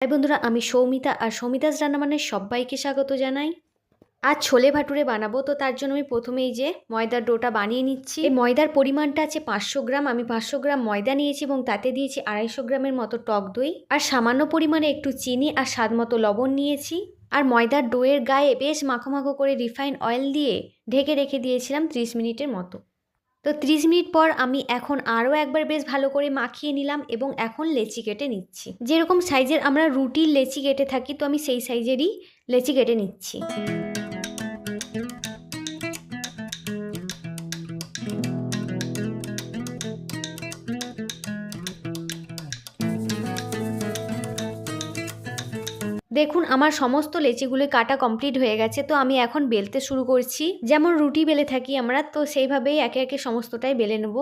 তাই বন্ধুরা আমি সৌমিতা আর সৌমিতাস রান্নাবান্নের সবাইকে স্বাগত জানাই। আর ছোলে ভাটুরে বানাবো, তো তার জন্য আমি প্রথমেই যে ময়দার ডোটা বানিয়ে নিচ্ছি। এই ময়দার পরিমাণটা আছে পাঁচশো গ্রাম, আমি পাঁচশো গ্রাম ময়দা নিয়েছি এবং তাতে দিয়েছি আড়াইশো গ্রামের মতো টক দই। আর সামান্য পরিমাণে একটু চিনি আর স্বাদ মতো লবণ নিয়েছি। আর ময়দার ডোয়ের গায়ে বেশ মাখো মাখো করে রিফাইন অয়েল দিয়ে ঢেকে রেখে দিয়েছিলাম ত্রিশ মিনিটের মতো। তো ত্রিশ মিনিট পর আমি এখন আরও একবার বেশ ভালো করে মাখিয়ে নিলাম এবং এখন লেচি কেটে নিচ্ছি। যেরকম সাইজের আমরা রুটির লেচি কেটে থাকি, তো আমি সেই সাইজেরই লেচি কেটে নিচ্ছি। দেখুন, আমার সমস্ত লেচিগুলো কাটা কমপ্লিট হয়ে গেছে, তো আমি এখন বেলতে শুরু করছি। যেমন রুটি বেলে থাকি আমরা, তো সেইভাবেই একে একে সমস্তটাই বেলে নেব।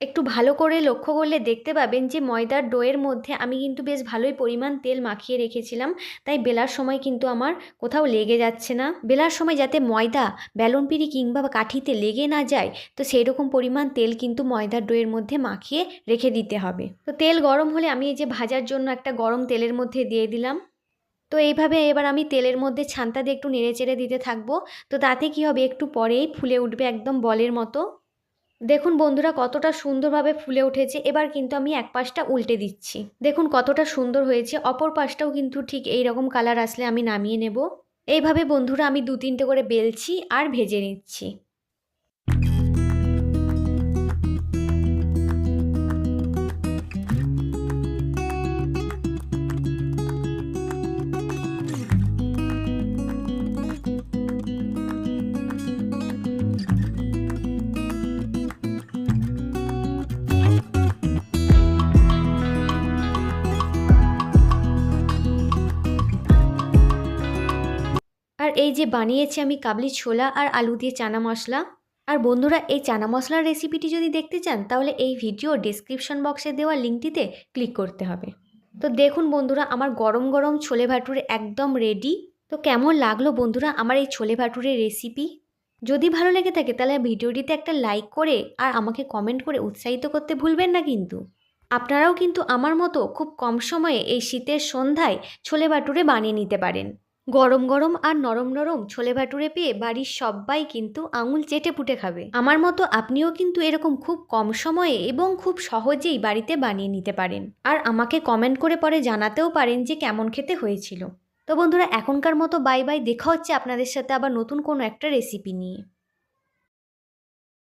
একটু ভালো করে লক্ষ্য করলে দেখতে পাবেন যে ময়দার ডোয়ের মধ্যে আমি কিন্তু বেশ ভালোই পরিমাণ তেল মাখিয়ে রেখেছিলাম, তাই বেলার সময় কিন্তু আমার কোথাও লেগে যাচ্ছে না। বেলার সময় যাতে ময়দা বেলন পিড়ি কিংবা কাঠিতে লেগে না যায়, তো সেই রকম পরিমাণ তেল কিন্তু ময়দার ডোয়ের মধ্যে মাখিয়ে রেখে দিতে হবে। তো তেল গরম হলে আমি এই যে ভাজার জন্য একটা গরম তেলের মধ্যে দিয়ে দিলাম। তো এইভাবে এবার আমি তেলের মধ্যে ছানটা দিয়ে একটু নেড়ে চেড়ে দিতে থাকব। তো তাতে কি হবে? একটু পরেই ফুলে উঠবে একদম বলের মতো। দেখুন বন্ধুরা, কতটা সুন্দরভাবে ফুলে উঠেছে। এবার কিন্তু আমি এক পাশটা উল্টে দিচ্ছি। দেখুন কতটা সুন্দর হয়েছে। অপর পাশটাও কিন্তু ঠিক এই রকম কালার আসলে আমি নামিয়ে নেব। এইভাবে বন্ধুরা আমি দু তিনটে করে বেলছি আর ভেজে নিচ্ছি। এই যে বানিয়েছি আমি কাবলি ছোলা আর আলু দিয়ে চানা মশলা। আর বন্ধুরা, এই চানা মশলার রেসিপিটি যদি দেখতে চান, তাহলে এই ভিডিও ডিসক্রিপশন বক্সে দেওয়া লিঙ্কটিতে ক্লিক করতে হবে। তো দেখুন বন্ধুরা, আমার গরম গরম ছোলে ভাটুরে একদম রেডি তো কেমন লাগল বন্ধুরা আমার এই ছোলে ভাটুরের রেসিপি যদি ভালো লেগে থাকে, তাহলে ভিডিওটিতে একটা লাইক করে আর আমাকে কমেন্ট করে উৎসাহিত করতে ভুলবেন না কিন্তু। আপনারাও কিন্তু আমার মতো খুব কম সময়ে এই শীতের সন্ধ্যায় ছোলে ভাটুরে বানিয়ে নিতে পারেন। গরম গরম আর নরম নরম ছোলে ভাটুরে পেয়ে বাড়ির সবাই কিন্তু আঙুল চেটে পুটে খাবে। আমার মতো আপনিও কিন্তু এরকম খুব কম সময়ে এবং খুব সহজেই বাড়িতে বানিয়ে নিতে পারেন। আর আমাকে কমেন্ট করে পরে জানাতেও পারেন যে কেমন খেতে হয়েছিল। তো বন্ধুরা, এখনকার মতো বাই বাই দেখা হচ্ছে আপনাদের সাথে আবার নতুন কোনো একটা রেসিপি নিয়ে।